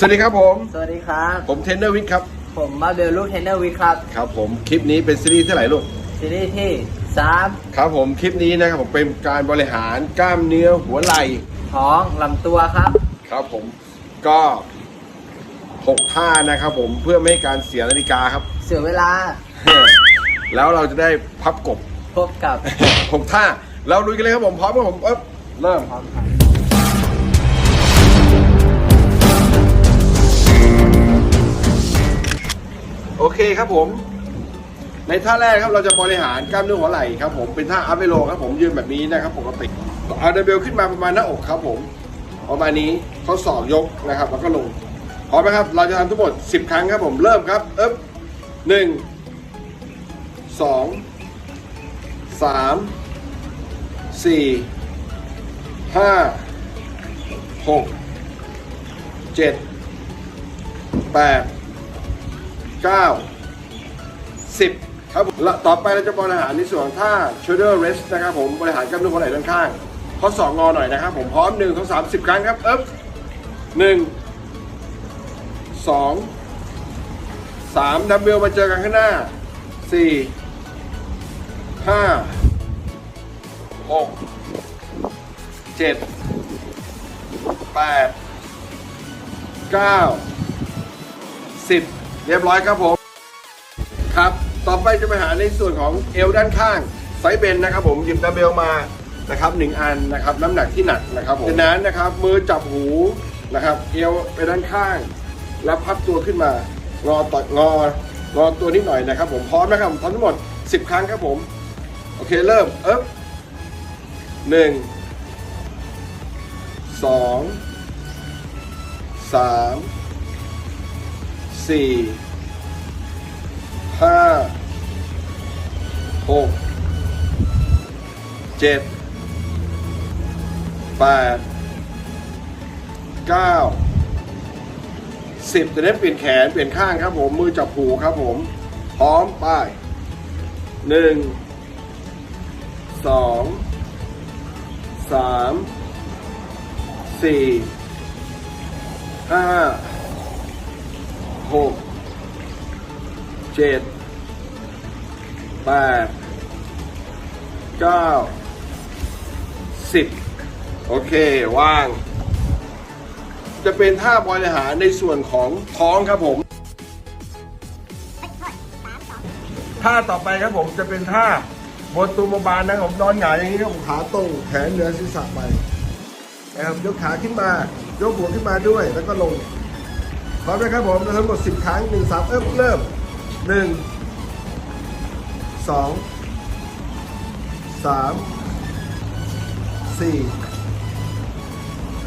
สวัสดีครับผม สวัสดีครับ ผมเทรนเนอร์วิทย์ครับ ผมมาเบลลูกเทรนเนอร์วิครับ ครับผม คลิปนี้เป็นซีรีส์เท่าไหร่ลูก ซีรีส์ที่ครับผม คลิปนี้นะครับผมเป็นการบริหารกล้ามเนื้อหัวไหล่3ท้องลำตัวครับ ครับผม ก็หกท่านะครับผม เพื่อไม่ให้การเสียนาฬิกาครับ เสียเวลา แล้วเราจะได้พับกบ พบกับหกท่า เราลุยกันเลยครับผม พร้อมครับผมเอ๊บเริ่มพร้อมครับ เคครับผม ในท่าแรกครับเราจะบริหารกล้ามเนื้อหัวไหล่ครับผมเป็นท่าอัพเวโลครับผมยืนแบบนี้นะครับปกติเอาดัมเบลขึ้นมาประมาณหน้าอกครับผมประมาณนี้ข้อศอกยกนะครับ แล้วก็ลงพร้อมไหมครับ เราจะทำทั้งหมด 10 ครั้งครับผมเริ่มครับเอ๊บหนึ่งสองสามสี่ห้าหกเจ็ดแปด 9 10 ครับผมและต่อไปเราจะบริหารในส่วนท่า shoulder rest นะครับผมบริหารกล้ามเนื้อหัวไหล่ด้านข้างข้อศอกงอหน่อยนะครับผมพร้อม1 2 3 10 ครั้งครับเอ๊บ1 2 3ดัมเบลมาเจอกันข้างหน้า4 5 6 7 8 9 10เเรียบร้อยครับผม ครับ ต่อไปจะไปหาในส่วนของเอวด้านข้างไซส์เบนนะครับผมหยิบดัมเบลมานะครับหนึ่งอันนะครับน้ำหนักที่หนักนะครับผมจากนั้นนะครับมือจับหูนะครับเอวไปด้านข้าง แล้วพับตัวขึ้นมางอต่ององอตัวนิดหน่อยนะครับ ผมพร้อมนะครับทำทั้งหมด 10 ครั้งครับผมโอเคเริ่มเอ๊บหนึ่งสองสาม สี่ห้าหกเจ็ดแปดเก้าสิบจะได้เปลี่ยนแขนเปลี่ยนข้างครับผม มือจับหูครับผม พร้อมไป้ายหนึ่งสองสามสี่ห้า หกเจ็ดแปดเก้าสิบโอเค ว่าง จะเป็นท่าบริหารในส่วนของท้องครับผม ท่าต่อไปครับผมจะเป็นท่าบนตูมบานนะครับผมนอนหงายอย่างนี้ครับผมขาตรงแขนเหนือศีรษะไปนะครับยกขาขึ้นมายกหัวขึ้นมาด้วยแล้วก็ลง พร้อมนะครับผมเราทั้งหมด 10 ครั้ง 1 3 เริ่มเริ่ม 1 2 3 4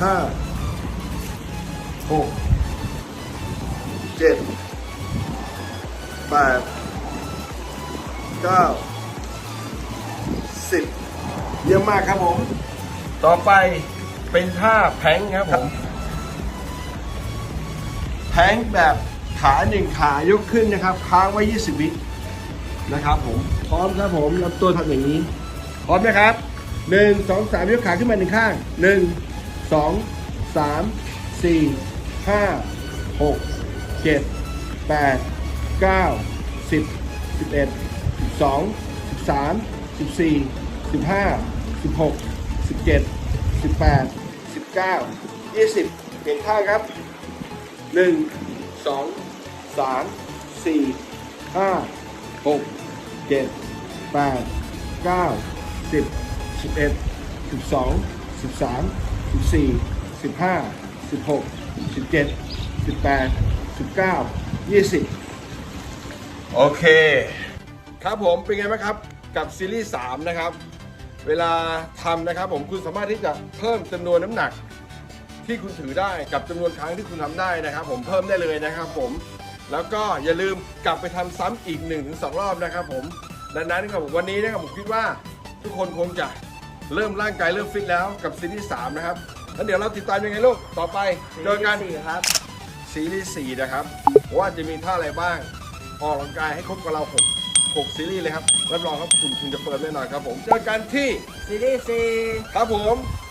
5 6 7 8 9 10เยี่ยมมากครับผม ต่อไปเป็นท่าแพงครับผม แพงแบบขาหนึ่งขายกขึ้นนะครับ ค้างไว้ 20 วินะครับผม พร้อมครับผมลำตัวทำอย่างนี้ พร้อมนะครับหนึ่งสองสามยกขาขึ้นมาหนึ่งข้างหนึ่งสองสามสี่ห้าหกเจ็ดแปดเก้าสิบสิบเอ็ดสิบสองสิบสามสิบสี่สิบห้าสิบหกสิบเจ็ดสิบแปดสิบเก้ายี่สิบเปลี่ยนข้างครับ หนึ่งสองสามสี่ห้าหกเจ็ดแปดเก้าสิบสิบเอ็ดสิบสองสิบสามสิบสี่สิบห้าสิบหกสิบเจ็ดสิบแปดสิบเก้ายี่สิบโอเค ครับผมเป็นไงบ้างครับกับซีรีส์3นะครับ เวลาทำนะครับผมคุณสามารถที่จะเพิ่มจำนวนน้ำหนัก ที่คุณถือได้กับจำนวนครั้งที่คุณทำได้นะครับ ผมเพิ่มได้เลยนะครับผมแล้วก็อย่าลืมกลับไปทำซ้ำอีก1นถึงสรอบนะครับผมดังนั้นครับผมวันนี้นะครับผมคิดว่าทุกคนคงจะเริ่มร่างกายเริ่มฟิตแล้วกับซีรีส์3นะครับแล้วเดี๋ยวเราติดตามยังไงลูกต่อไปเจอกันซีรีส์สี่ครับ ซีรีส์4นะครับ ว่าจะมีท่าอะไรบ้าง ออกกำลังกายให้ครบกับเรา6 6ซีรีส์เลยครับ รับรองครับคุณคุณจะเฟิร์มแน่นอนครับผม เจอกันที่ซีรีส์สี่ ครับผมส